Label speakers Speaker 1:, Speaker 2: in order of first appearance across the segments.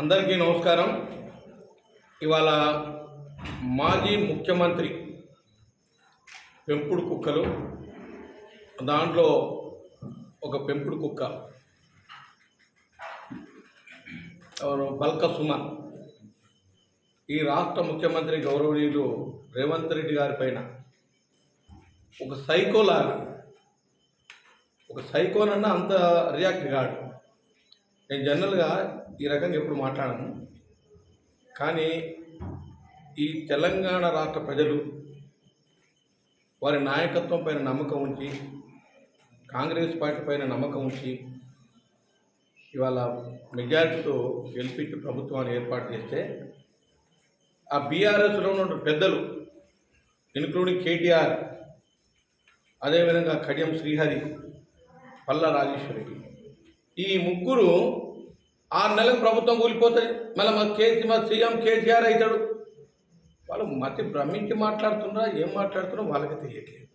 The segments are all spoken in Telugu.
Speaker 1: అందరికీ నమస్కారం. ఇవాళ మాజీ ముఖ్యమంత్రి పెంపుడు కుక్కలు దాంట్లో ఒక పెంపుడు కుక్క. బల్క సుమన్. ఈ రాష్ట్ర ముఖ్యమంత్రి గౌరవనీయులు రేవంత్ రెడ్డి గారి పైన ఒక సైకోలాగా ఒక సైకోనన్నా అంత రియాక్ట్ కాడు. నేను జనరల్గా ఈ రకంగా ఎప్పుడు మాట్లాడను. కానీ ఈ తెలంగాణ రాష్ట్ర ప్రజలు వారి నాయకత్వం పైన నమ్మకం ఉంచి కాంగ్రెస్ పార్టీ పైన నమ్మకం ఉంచి ఇవాళ మెజారిటీతో గెలిపించి ప్రభుత్వాన్ని ఏర్పాటు చేస్తే ఆ బీఆర్ఎస్లో ఉన్న పెద్దలు ఇన్క్లూడింగ్ కేటీఆర్ అదేవిధంగా కడియం శ్రీహరి పల్ల రాజేశ్వరి ఈ ముగ్గురు ఆరు నెలలకు ప్రభుత్వం కూలిపోతుంది మళ్ళీ మా కేసీ మా సీఎం కేసీఆర్ అవుతాడు. వాళ్ళు మతి భ్రమించి మాట్లాడుతున్నారా ఏం మాట్లాడుతున్నారో వాళ్ళకి తెలియట్లేదు.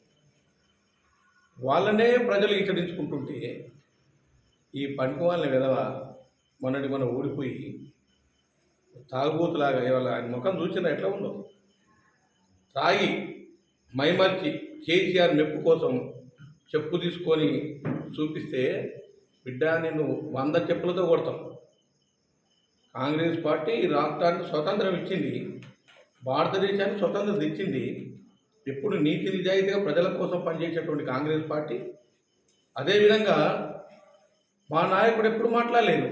Speaker 1: వాళ్ళనే ప్రజలు ఇచ్చడించుకుంటుంటే ఈ పండుగ వాళ్ళని విధవ మొన్నటి మనం ఊడిపోయి తాగుబోతులాగా ఇవాళ ఆయన ముఖం చూసినా ఎట్లా ఉందో. తాగి మైమర్చి కేసీఆర్ మెప్పు కోసం చెప్పు తీసుకొని చూపిస్తే బిడ్డ నేను వంద చెప్పులతో కొడతాం. కాంగ్రెస్ పార్టీ ఈ రాష్ట్రానికి స్వతంత్రం ఇచ్చింది భారతదేశానికి స్వతంత్రం ఇచ్చింది ఎప్పుడు నీతి నిజాయితీగా ప్రజల కోసం పనిచేసేటువంటి కాంగ్రెస్ పార్టీ. అదేవిధంగా మా నాయకుడు ఎప్పుడు మాట్లాడలేదు.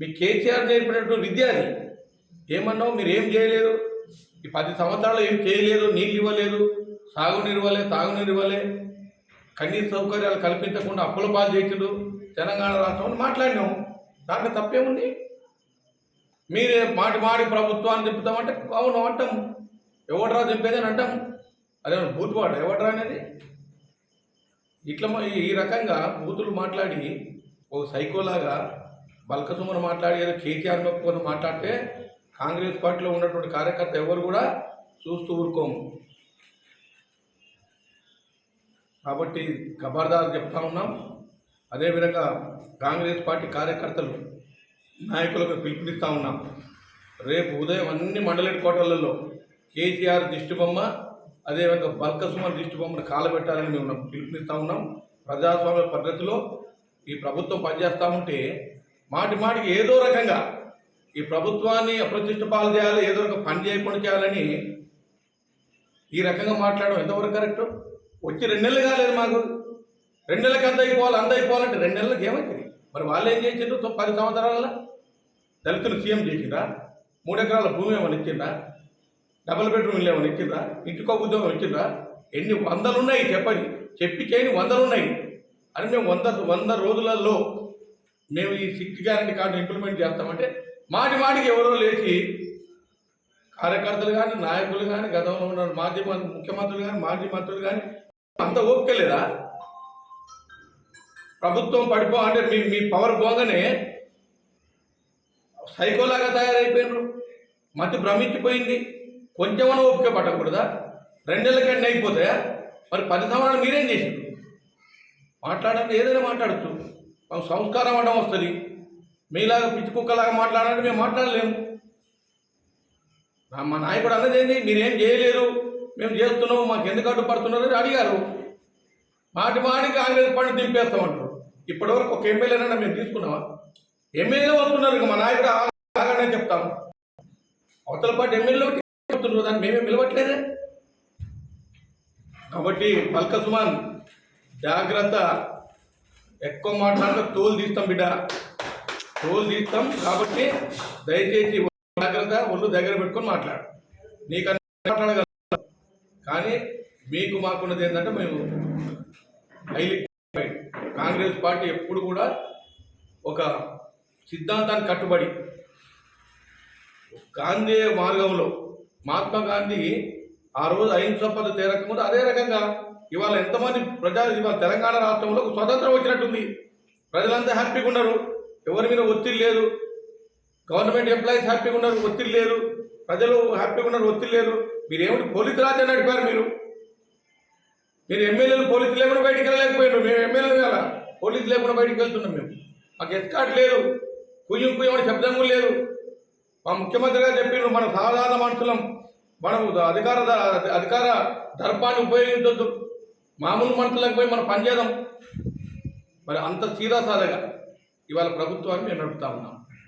Speaker 1: మీ కేసీఆర్ నేర్పినటువంటి విద్య అది. ఏమన్నావు? మీరు ఏం చేయలేదు? ఈ పది సంవత్సరాలు ఏం చేయలేదు? నీళ్ళు ఇవ్వలేదు? సాగునీరు ఇవ్వలే తాగునీరు ఇవ్వలే? కనీస సౌకర్యాలు కల్పించకుండా అప్పుల పాలు చేసిండు తెలంగాణ రాష్ట్రంలో మాట్లాడినాము. దాంట్లో తప్పేముంది? మీరే మాటి మాటి ప్రభుత్వాన్ని చెప్తామంటే అవును అంటాం ఎవడరా అని అంటాం అదే బూతువాడు? ఎవడరా అనేది? ఇట్లా ఈ రకంగా బూతులు మాట్లాడి ఓ సైకోలాగా బల్కసుమను మాట్లాడి ఏదో కేసీఆర్ మొక్కుకొని మాట్లాడితే కాంగ్రెస్ పార్టీలో ఉన్నటువంటి కార్యకర్త ఎవరు కూడా చూస్తూ ఊరుకోము. కాబట్టి ఖబర్దార్ చెప్తా ఉన్నాం. అదేవిధంగా కాంగ్రెస్ పార్టీ కార్యకర్తలు నాయకులకు పిలుపునిస్తా ఉన్నాం. రేపు ఉదయం అన్ని మండలి కోటలలో క్వార్టర్లలో కేసీఆర్ దిష్టిబొమ్మ అదేవిధంగా బల్కసుమన్ దిష్టిబొమ్మను కాలబెట్టాలని మేము పిలుపునిస్తా ఉన్నాం. ప్రజాస్వామ్య పద్ధతిలో ఈ ప్రభుత్వం పనిచేస్తూ ఉంటే మాటి మాటికి ఏదో రకంగా ఈ ప్రభుత్వాన్ని అప్రతిష్ట పాలు చేయాలి ఏదో ఒక పని చేయకుండా చేయాలని ఈ రకంగా మాట్లాడడం ఎంతవరకు కరెక్ట్? వచ్చి రెండు నెలలు కాలేదు మాకు. రెండు నెలలకి అంత అయిపోవాలి అంత అయిపోవాలంటే రెండు నెలలకు ఏమవుతుంది మరి వాళ్ళు ఏం చేసిండ్రు? పది సంవత్సరాల దళితులు సీఎం చేసిండ్రా? మూడు ఎకరాల భూమి ఏమైనా ఇచ్చిండ్రా? డబుల్ బెడ్రూమ్ ఇల్లు ఏమైనా ఇచ్చిండ్రా? ఇంటికో ఉద్యోగం ఇచ్చిండ్రా? ఎన్ని వందలు ఉన్నాయి చెప్పండి. చెప్పి చేయని వందలు ఉన్నాయి అని మేము వంద వంద రోజులలో మేము ఈ సిక్స్ గ్యారంటీ కార్డు ఇంప్లిమెంట్ చేస్తామంటే మాటి మాటికి ఎవరో లేచి కార్యకర్తలు కానీ నాయకులు కానీ గతంలో ఉన్న మాజీ ముఖ్యమంత్రులు కానీ మాజీ మంత్రులు కానీ అంత ఓపిక లేదా? ప్రభుత్వం పడిపో అంటే మీ మీ పవర్ పోగానే సైకోలాగా తయారైపోయినారు. మతి భ్రమించిపోయింది. కొంచెమన్నా ఓపిక పట్టకూడదా? రెండేళ్ళకండి అయిపోతాయా? మరి పది సంవత్సరాలు మీరేం చేసిండ్రు మాట్లాడండి ఏదైనా మాట్లాడచ్చు. మాకు సంస్కారం అడ్డం వస్తుంది. మీలాగా పిచ్చి కుక్కలాగా మాట్లాడాలంటే మేము మాట్లాడలేము. మా నాయకుడు అన్నది ఏంటి మీరేం చేయలేరు. మేము చేస్తున్నాము మాకు ఎందుకు అడ్డుపడుతున్నారు అని అడిగారు. మాటి మాటికి కాంగ్రెస్ పార్టీ దింపేస్తామంటారు. ఇప్పటివరకు ఒక ఎమ్మెల్యేనన్నా మేము తీసుకున్నామా? ఎమ్మెల్యే వస్తున్నారు ఇక మా నాయకుడు ఆగానే చెప్తాము అవతల పాటు ఎమ్మెల్యే చెప్తున్నారు దాన్ని మేమే పిలవట్లేదే? కాబట్టి పల్క సుమాన్ జాగ్రత్త. ఎక్కువ మాట్లాడితే తోలు తీస్తాం బిడ్డ. తోలు తీస్తాం కాబట్టి దయచేసి జాగ్రత్త ఒళ్ళు దగ్గర పెట్టుకొని మాట్లాడు. నీకన్నా మాట్లాడగలం కానీ మీకు మాకున్నది ఏంటంటే మేము హైలీ కాంగ్రెస్ పార్టీ ఎప్పుడు కూడా ఒక సిద్ధాంతానికి కట్టుబడి గాంధీ మార్గంలో మహాత్మా గాంధీ ఆ రోజు అహింస పద్ధతి తేరకముందు అదే రకంగా ఇవాళ ఎంతమంది ప్రజలు ఇవాళ తెలంగాణ రాష్ట్రంలో స్వతంత్రం వచ్చినట్టుంది. ప్రజలంతా హ్యాపీగా ఉన్నారు. ఎవరి మీద ఒత్తిడి లేదు. గవర్నమెంట్ ఎంప్లాయీస్ హ్యాపీగా ఉన్నారు. ఒత్తిడి లేదు. ప్రజలు హ్యాపీగా ఉన్నారు. ఒత్తిడి లేదు. మీరేమిటి ఏమిటి రాజ్యం నడిపారు మీరు? మీరు ఎమ్మెల్యేలు పోలీసు లేకుండా బయటికి వెళ్ళలేకపోయారు మేము ఎమ్మెల్యేలు కదా పోలీసు లేకుండా బయటికి వెళ్తున్నాం మేము. మాకు ఎస్కాట్ లేదు. కుయ్యం కుయ్యమని శబ్దం కూడా లేదు. మా ముఖ్యమంత్రి గారు చెప్పిండ్రు మన సాధారణ మనుషులం. మనం అధికార అధికార దర్పాన్ని ఉపయోగించొద్దు. మామూలు మనుషులకు పోయి మనం పనిచేద్దాం. మరి అంత సీదా ఇవాళ ప్రభుత్వాన్ని మేము నడుపుతా ఉన్నాం.